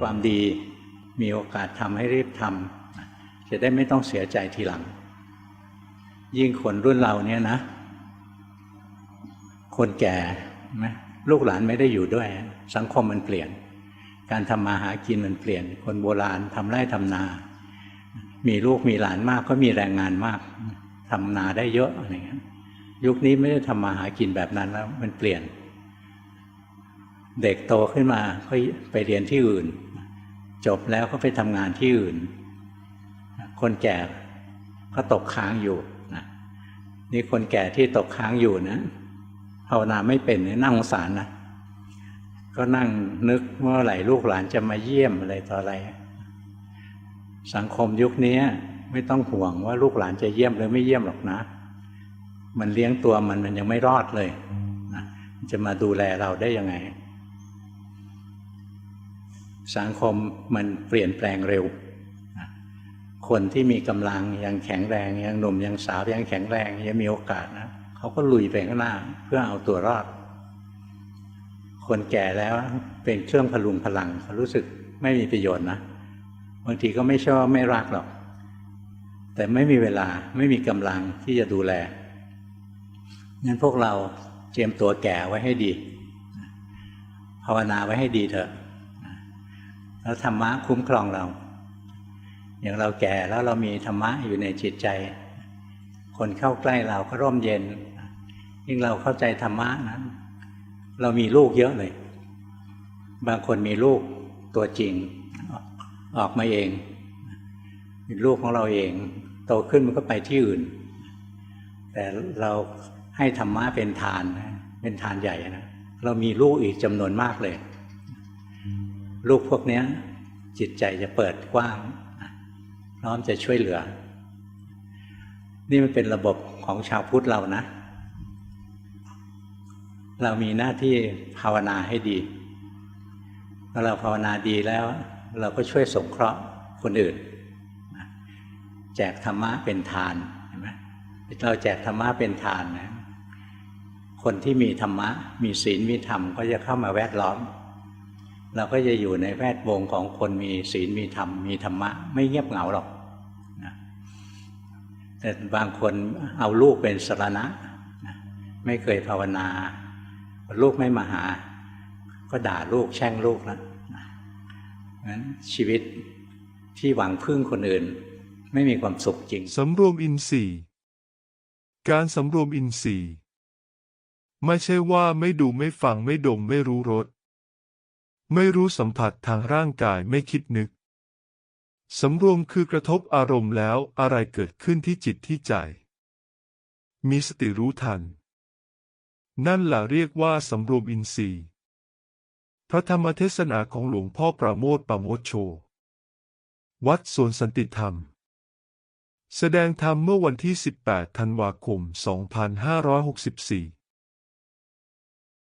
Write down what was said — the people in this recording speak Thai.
ความดีมีโอกาสทำให้รีบทำจะได้ไม่ต้องเสียใจทีหลัง ยิ่งคนรุ่นเราเนี่ยนะ คนแก่ลูกหลานไม่ได้อยู่ด้วย สังคมมันเปลี่ยน การทำมาหากินมันเปลี่ยน คนโบราณทำไร่ทำนา มีลูกมีหลานมากก็มีแรงงานมากทำนาได้เยอะอะไรเงี้ยยุคนี้ไม่ได้ทำมาหากินแบบนั้นแล้ว มันเปลี่ยน เด็กโตขึ้นมาก็ไปเรียนที่อื่น จบแล้วก็ไปทำงานที่อื่น คนแก่ก็ตกค้างอยู่นะนี่คนแก่ที่ตกค้างอยู่นะภาวนาไม่เป็นเนี่ยนั่งสงสารนะก็นั่งนึกเมื่อไหร่ลูกหลานจะมาเยี่ยมอะไรต่ออะไร สังคมยุคนี้ไม่ต้องห่วงว่าลูกหลานจะเยี่ยมหรือไม่เยี่ยมหรอกนะ มันเลี้ยงตัวมันมันยังไม่รอดเลยนะจะมาดูแลเราได้ยังไง สังคมมันเปลี่ยนแปลงเร็ว คนที่มีกำลังยังแข็งแรงยังหนุ่มยังสาวยังแข็งแรงยังมีโอกาสนะเขาก็ลุยไปข้างหน้าเพื่อเอาตัวรอด คนแก่แล้วเป็นเครื่องพลุงพลังเขารู้สึกไม่มีประโยชน์นะบางทีก็ไม่ชอบไม่รักหรอก แต่ไม่มีเวลาไม่มีกำลังที่จะดูแลงั้นพวกเราเตรียมตัวแก่ไว้ให้ดี ภาวนาไว้ให้ดีเถอะ แล้วธรรมะคุ้มครองเรา อย่างเราแก่แล้วเรามีธรรมะอยู่ในจิตใจ คนเข้าใกล้เราก็ร่มเย็น ยิ่งเราเข้าใจธรรมะนะเรามีลูกเยอะเลย บางคนมีลูกตัวจริง ออกมาเองมีลูกของเราเอง โตขึ้นมันก็ไปที่อื่น แต่เราให้ธรรมะเป็นทาน เป็นทานใหญ่นะ เรามีลูกอีกจำนวนมากเลย ลูกพวกนี้จิตใจจะเปิดกว้างพร้อมจะช่วยเหลือ นี่มันเป็นระบบของชาวพุทธเรานะ เรามีหน้าที่ภาวนาให้ดีพอเราภาวนาดีแล้ว เราก็ช่วยสงเคราะห์คนอื่น แจกธรรมะเป็นทานเห็นไหมเราแจกธรรมะเป็นทานนะคนที่มีธรรมะ มีศีลมีธรรมก็จะเข้ามาแวดล้อม เราก็จะอยู่ในแวดวงของคนมีศีลมีธรรมมีธรรมะ ไม่เงียบเหงาหรอกนะแต่บางคนเอาลูกเป็นสรณะนะไม่เคยภาวนา ลูกไม่มาหา ก็ด่าลูกแช่งลูกแล้วนะงั้นชีวิตที่หวังพึ่งคนอื่น ไม่มีความสุขจริงสำรวมอินทรีย์ การสำรวมอินทรีย์ ไม่ใช่ว่าไม่ดูไม่ฟังไม่ดมไม่รู้รส ไม่รู้สัมผัสทางร่างกายไม่คิดนึก สำรวมคือกระทบอารมณ์แล้วอะไรเกิดขึ้นที่จิตที่ใจ มีสติรู้ทัน นั่นแหละเรียกว่าสำรวมอินทรีย์ พระธรรมเทศนาของหลวงพ่อประโมทปราโมทโช วัดสวนสันติธรรม แสดงธรรมเมื่อวันที่ 18 ธันวาคม 2564